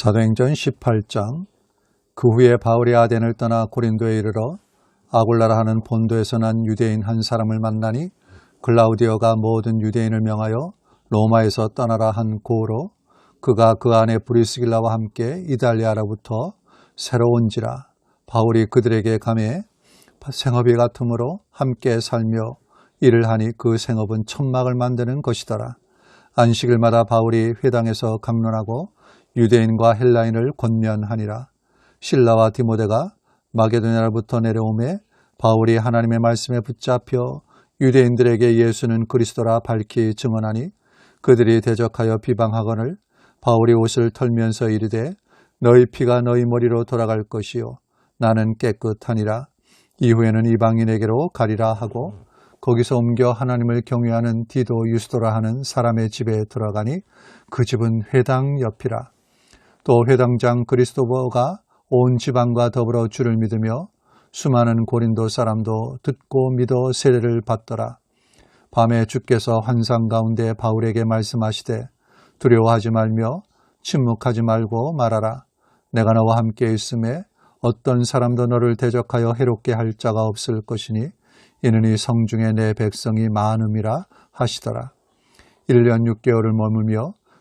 사도행전 18장 그 후에 바울이 아덴을 떠나 고린도에 이르러 아굴라라 하는 본도에서 난 유대인 한 사람을 만나니 글라우디오가 모든 유대인을 명하여 로마에서 떠나라 한 고로 그가 그 안에 브리스길라와 함께 이달리아로부터 새로운지라 바울이 그들에게 감해 생업이 같으므로 함께 살며 일을 하니 그 생업은 천막을 만드는 것이더라. 안식일마다 바울이 회당에서 강론하고 유대인과 헬라인을 권면하니라. 신라와 디모데가 마게도냐로부터 내려오매 바울이 하나님의 말씀에 붙잡혀 유대인들에게 예수는 그리스도라 밝히 증언하니 그들이 대적하여 비방하거늘 바울이 옷을 털면서 이르되 너희 피가 너희 머리로 돌아갈 것이요. 나는 깨끗하니라. 이후에는 이방인에게로 가리라 하고 거기서 옮겨 하나님을 경외하는 디도 유스도라 하는 사람의 집에 들어가니 그 집은 회당 옆이라 또 회당장 그리스도버가 온 지방과 더불어 주를 믿으며 수많은 고린도 사람도 듣고 믿어 세례를 받더라. 밤에 주께서 환상 가운데 바울에게 말씀하시되 두려워하지 말며 침묵하지 말고 말하라. 내가 너와 함께 있음에 어떤 사람도 너를 대적하여 해롭게 할 자가 없을 것이니 이는 이 성중에 내 백성이 많음이라 하시더라. 1년 6개월을 머물며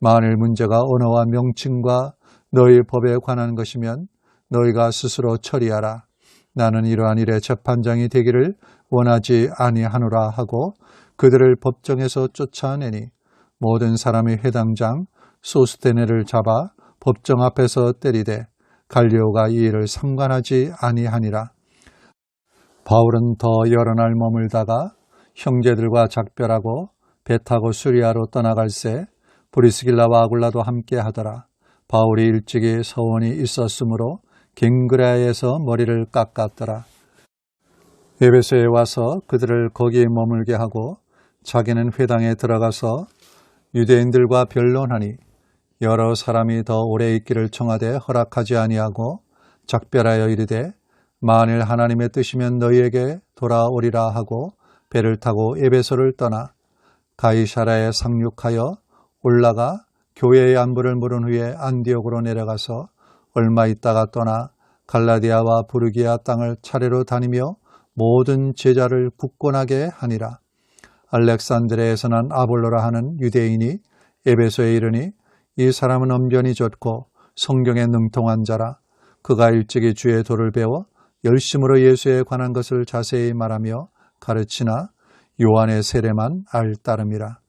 만일 문제가 언어와 명칭과 너희 법에 관한 것이면 너희가 스스로 처리하라. 나는 이러한 일의 재판장이 되기를 원하지 아니하노라 하고 그들을 법정에서 쫓아내니 모든 사람이 회당장 소스테네를 잡아 법정 앞에서 때리되 갈리오가 이 일을 상관하지 아니하니라. 바울은 더 여러 날 머물다가 형제들과 작별하고 배 타고 수리아로 떠나갈새 브리스길라와 아굴라도 함께 하더라. 바울이 일찍이 서원이 있었으므로 갱그라에서 머리를 깎았더라. 에베소에 와서 그들을 거기에 머물게 하고 자기는 회당에 들어가서 유대인들과 변론하니 여러 사람이 더 오래 있기를 청하되 허락하지 아니하고 작별하여 이르되 만일 하나님의 뜻이면 너희에게 돌아오리라 하고 배를 타고 에베소를 떠나 가이사라에 상륙하여 올라가 교회의 안부를 물은 후에 안디옥으로 내려가서 얼마 있다가 떠나 갈라디아와 부르기아 땅을 차례로 다니며 모든 제자를 굳건하게 하니라. 알렉산드레에서 난 아볼로라 하는 유대인이 에베소에 이르니 이 사람은 엄견이 좋고 성경에 능통한 자라. 그가 일찍이 주의 도를 배워 열심으로 예수에 관한 것을 자세히 말하며 가르치나 요한의 세례만 알 따름이라.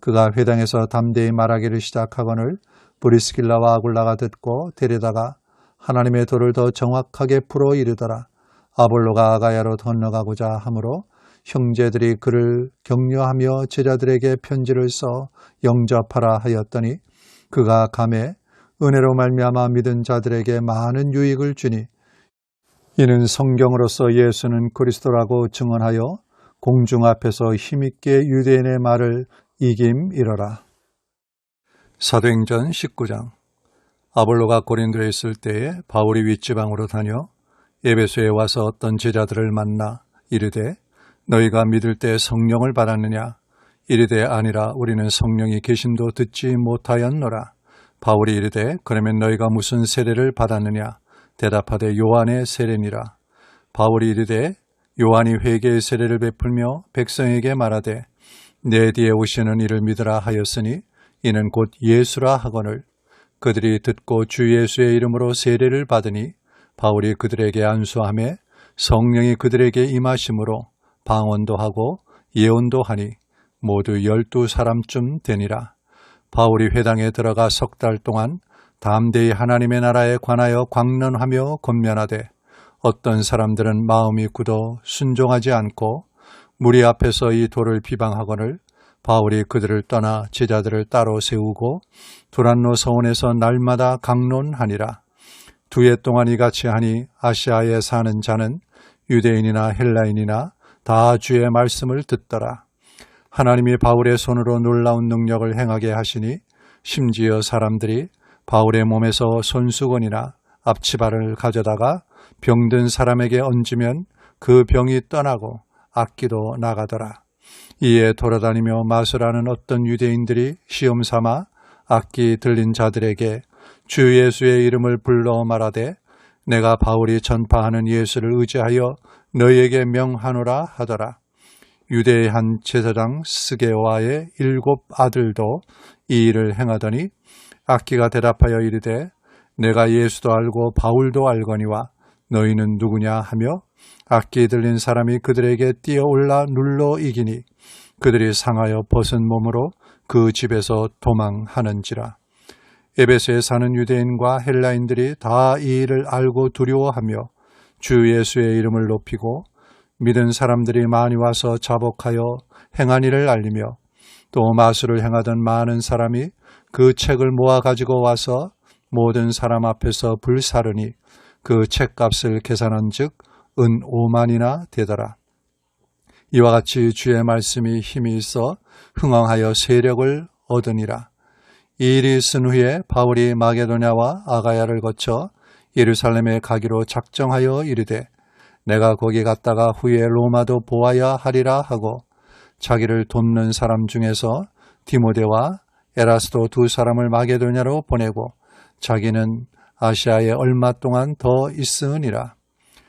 그가 회당에서 담대히 말하기를 시작하거늘 브리스길라와 아굴라가 듣고 데려다가 하나님의 도를 더 정확하게 풀어 이르더라. 아볼로가 아가야로 건너가고자 하므로 형제들이 그를 격려하며 제자들에게 편지를 써 영접하라 하였더니 그가 감에 은혜로 말미암아 믿은 자들에게 많은 유익을 주니 이는 성경으로서 예수는 그리스도라고 증언하여 공중 앞에서 힘있게 유대인의 말을 이김 이러라. 사도행전 19장. 아볼로가 고린도에 있을 때에 바울이 윗지방으로 다녀 에베소에 와서 어떤 제자들을 만나 이르되 너희가 믿을 때 성령을 받았느냐? 이르되 아니라 우리는 성령이 계신도 듣지 못하였노라. 바울이 이르되 그러면 너희가 무슨 세례를 받았느냐? 대답하되 요한의 세례니라. 바울이 이르되 요한이 회개의 세례를 베풀며 백성에게 말하되 내 뒤에 오시는 이를 믿으라 하였으니 이는 곧 예수라 하거늘 그들이 듣고 주 예수의 이름으로 세례를 받으니 바울이 그들에게 안수함에 성령이 그들에게 임하심으로 방언도 하고 예언도 하니 모두 열두 사람쯤 되니라. 바울이 회당에 들어가 석 달 동안 담대히 하나님의 나라에 관하여 광론하며 권면하되 어떤 사람들은 마음이 굳어 순종하지 않고 무리 앞에서 이 돌을 비방하거늘 바울이 그들을 떠나 제자들을 따로 세우고 두란노 서원에서 날마다 강론하니라. 두 해 동안 이같이 하니 아시아에 사는 자는 유대인이나 헬라인이나 다 주의 말씀을 듣더라. 하나님이 바울의 손으로 놀라운 능력을 행하게 하시니 심지어 사람들이 바울의 몸에서 손수건이나 앞치발을 가져다가 병든 사람에게 얹으면 그 병이 떠나고 악기도 나가더라. 이에 돌아다니며 마술하는 어떤 유대인들이 시험 삼아 악기 들린 자들에게 주 예수의 이름을 불러 말하되 내가 바울이 전파하는 예수를 의지하여 너희에게 명하노라 하더라. 유대의 한 제사장 스게와의 일곱 아들도 이 일을 행하더니 악기가 대답하여 이르되 내가 예수도 알고 바울도 알거니와 너희는 누구냐 하며 악기 들린 사람이 그들에게 뛰어올라 눌러 이기니 그들이 상하여 벗은 몸으로 그 집에서 도망하는지라. 에베소에 사는 유대인과 헬라인들이 다 이 일을 알고 두려워하며 주 예수의 이름을 높이고 믿은 사람들이 많이 와서 자복하여 행한 일을 알리며 또 마술을 행하던 많은 사람이 그 책을 모아 가지고 와서 모든 사람 앞에서 불사르니 그 책값을 계산한 즉 은 5만이나 되더라. 이와 같이 주의 말씀이 힘이 있어 흥왕하여 세력을 얻으니라. 이 일이 있은 후에 바울이 마게도냐와 아가야를 거쳐 예루살렘에 가기로 작정하여 이르되 내가 거기 갔다가 후에 로마도 보아야 하리라 하고 자기를 돕는 사람 중에서 디모데와 에라스도 두 사람을 마게도냐로 보내고 자기는 아시아에 얼마 동안 더 있으니라.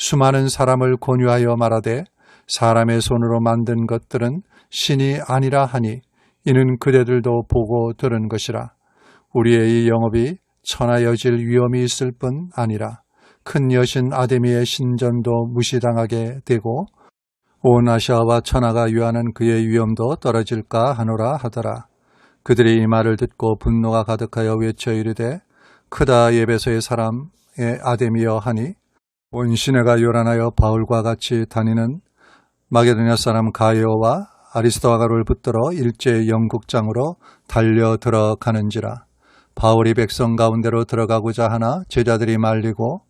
수많은 사람을 권유하여 말하되 사람의 손으로 만든 것들은 신이 아니라 하니 이는 그대들도 보고 들은 것이라 우리의 이 영업이 천하여질 위험이 있을 뿐 아니라 큰 여신 아데미의 신전도 무시당하게 되고 온 아시아와 천하가 유하는 그의 위험도 떨어질까 하노라 하더라. 그들이 이 말을 듣고 분노가 가득하여 외쳐 이르되 크다 예배소의 사람의 아데미여 하니 온 시내가 요란하여 바울과 같이 다니는 마게도냐 사람 가이오와 아리스토아가를 붙들어 일제 영국장으로 달려 들어가는지라 바울이 백성 가운데로 들어가고자 하나 제자들이 말리고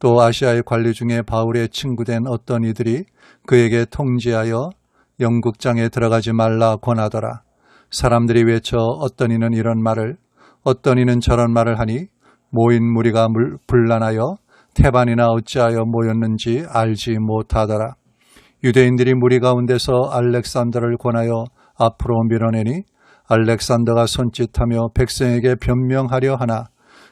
또 아시아의 관리 중에 바울의 친구된 어떤 이들이 그에게 통지하여 영국장에 들어가지 말라 권하더라. 사람들이 외쳐 어떤 이는 이런 말을 어떤 이는 저런 말을 하니 모인 무리가 불란하여 태반이나 어찌하여 모였는지 알지 못하더라. 유대인들이 무리 가운데서 알렉산더를 권하여 앞으로 밀어내니 알렉산더가 손짓하며 백성에게 변명하려 하나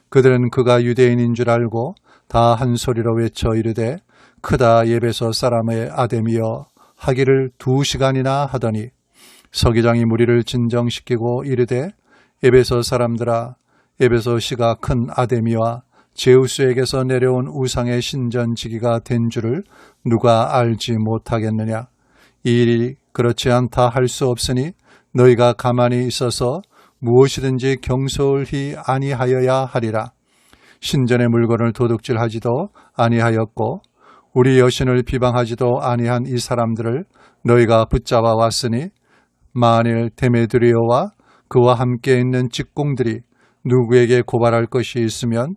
그들은 그가 유대인인 줄 알고 다 한 소리로 외쳐 이르되 크다 예배소 사람의 아데미여 하기를 두 시간이나 하더니 서기장이 무리를 진정시키고 이르되 에베소 사람들아 에베소 시가 큰 아데미와 제우스에게서 내려온 우상의 신전지기가 된 줄을 누가 알지 못하겠느냐? 이 일이 그렇지 않다 할 수 없으니 너희가 가만히 있어서 무엇이든지 경솔히 아니하여야 하리라. 신전의 물건을 도둑질하지도 아니하였고 우리 여신을 비방하지도 아니한 이 사람들을 너희가 붙잡아 왔으니 만일 데메드리오와 그와 함께 있는 직공들이 누구에게 고발할 것이 있으면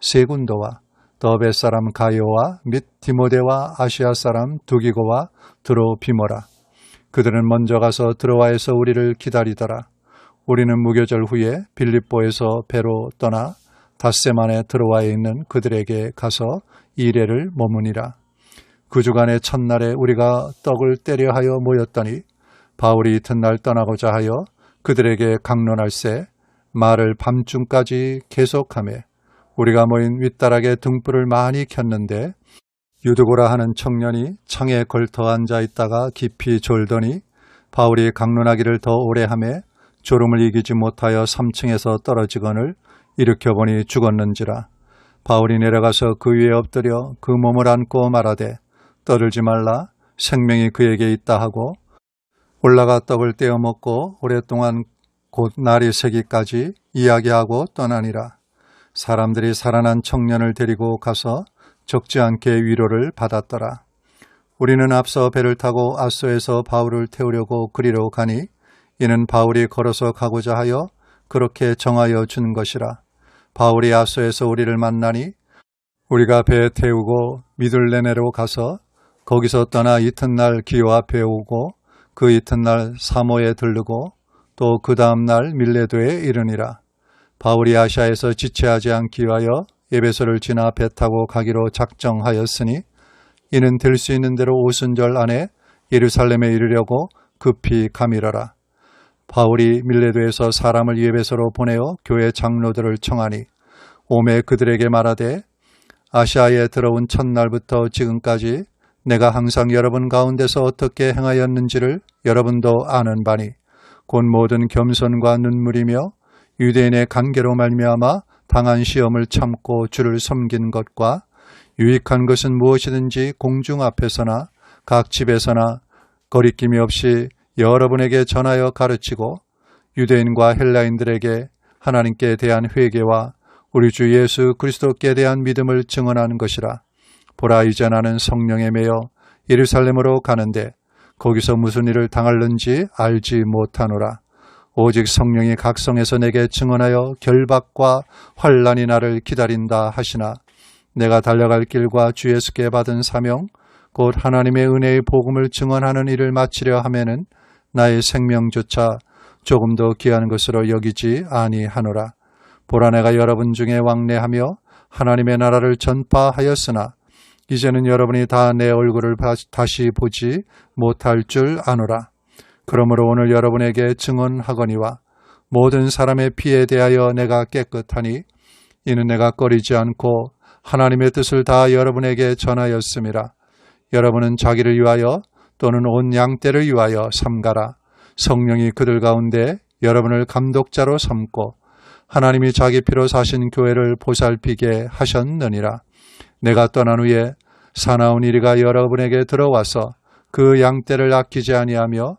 세군도와 더베 사람 가요와 및 디모데와 아시아 사람 두기고와 드로비모라. 그들은 먼저 가서 드로아에서 우리를 기다리더라. 우리는 무교절 후에 빌립보에서 배로 떠나 닷새 만에 드로아에 있는 그들에게 가서 이래를 머무니라. 그 주간의 첫날에 우리가 떡을 때려 하여 모였더니 바울이 이튿날 떠나고자 하여 그들에게 강론할새 말을 밤중까지 계속하며 우리가 모인 윗다락에 등불을 많이 켰는데 유두고라 하는 청년이 창에 걸터 앉아 있다가 깊이 졸더니 바울이 강론하기를 더 오래 하며 졸음을 이기지 못하여 3층에서 떨어지거늘 일으켜보니 죽었는지라 바울이 내려가서 그 위에 엎드려 그 몸을 안고 말하되 떠들지 말라 생명이 그에게 있다 하고 올라가 떡을 떼어 먹고 오랫동안 곧 날이 새기까지 이야기하고 떠나니라. 사람들이 살아난 청년을 데리고 가서 적지 않게 위로를 받았더라. 우리는 앞서 배를 타고 아소에서 바울을 태우려고 그리로 가니 이는 바울이 걸어서 가고자 하여 그렇게 정하여 준 것이라. 바울이 아소에서 우리를 만나니 우리가 배 태우고 미들레네로 가서 거기서 떠나 이튿날 기호 앞에 오고 그 이튿날 사모에 들르고 또 그 다음날 밀레도에 이르니라. 바울이 아시아에서 지체하지 않기 위하여 예배소를 지나 배 타고 가기로 작정하였으니 이는 될 수 있는 대로 오순절 안에 예루살렘에 이르려고 급히 가밀어라. 바울이 밀레도에서 사람을 예배소로 보내어 교회 장로들을 청하니 오매 그들에게 말하되 아시아에 들어온 첫날부터 지금까지 내가 항상 여러분 가운데서 어떻게 행하였는지를 여러분도 아는 바니 곧 모든 겸손과 눈물이며 유대인의 관계로 말미암아 당한 시험을 참고 주를 섬긴 것과 유익한 것은 무엇이든지 공중 앞에서나 각 집에서나 거리낌이 없이 여러분에게 전하여 가르치고 유대인과 헬라인들에게 하나님께 대한 회개와 우리 주 예수 그리스도께 대한 믿음을 증언하는 것이라. 보라 이제 나는 성령에 매여 예루살렘으로 가는데 거기서 무슨 일을 당할는지 알지 못하노라. 오직 성령이 각성해서 내게 증언하여 결박과 환란이 나를 기다린다 하시나 내가 달려갈 길과 주 예수께 받은 사명 곧 하나님의 은혜의 복음을 증언하는 일을 마치려 하면은 나의 생명조차 조금 더 귀한 것으로 여기지 아니하노라. 보라 내가 여러분 중에 왕래하며 하나님의 나라를 전파하였으나 이제는 여러분이 다 내 얼굴을 다시 보지 못할 줄 아노라. 그러므로 오늘 여러분에게 증언하거니와 모든 사람의 피에 대하여 내가 깨끗하니 이는 내가 꺼리지 않고 하나님의 뜻을 다 여러분에게 전하였음이라. 여러분은 자기를 위하여 또는 온 양떼를 위하여 삼가라. 성령이 그들 가운데 여러분을 감독자로 삼고 하나님이 자기 피로 사신 교회를 보살피게 하셨느니라. 내가 떠난 후에 사나운 이리가 여러분에게 들어와서 그 양떼를 아끼지 아니하며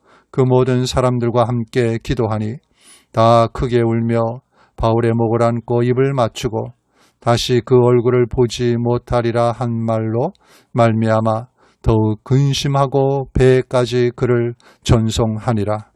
그 모든 사람들과 함께 기도하니 다 크게 울며 바울의 목을 안고 입을 맞추고 다시 그 얼굴을 보지 못하리라 한 말로 말미암아 더욱 근심하고 배까지 그를 전송하니라.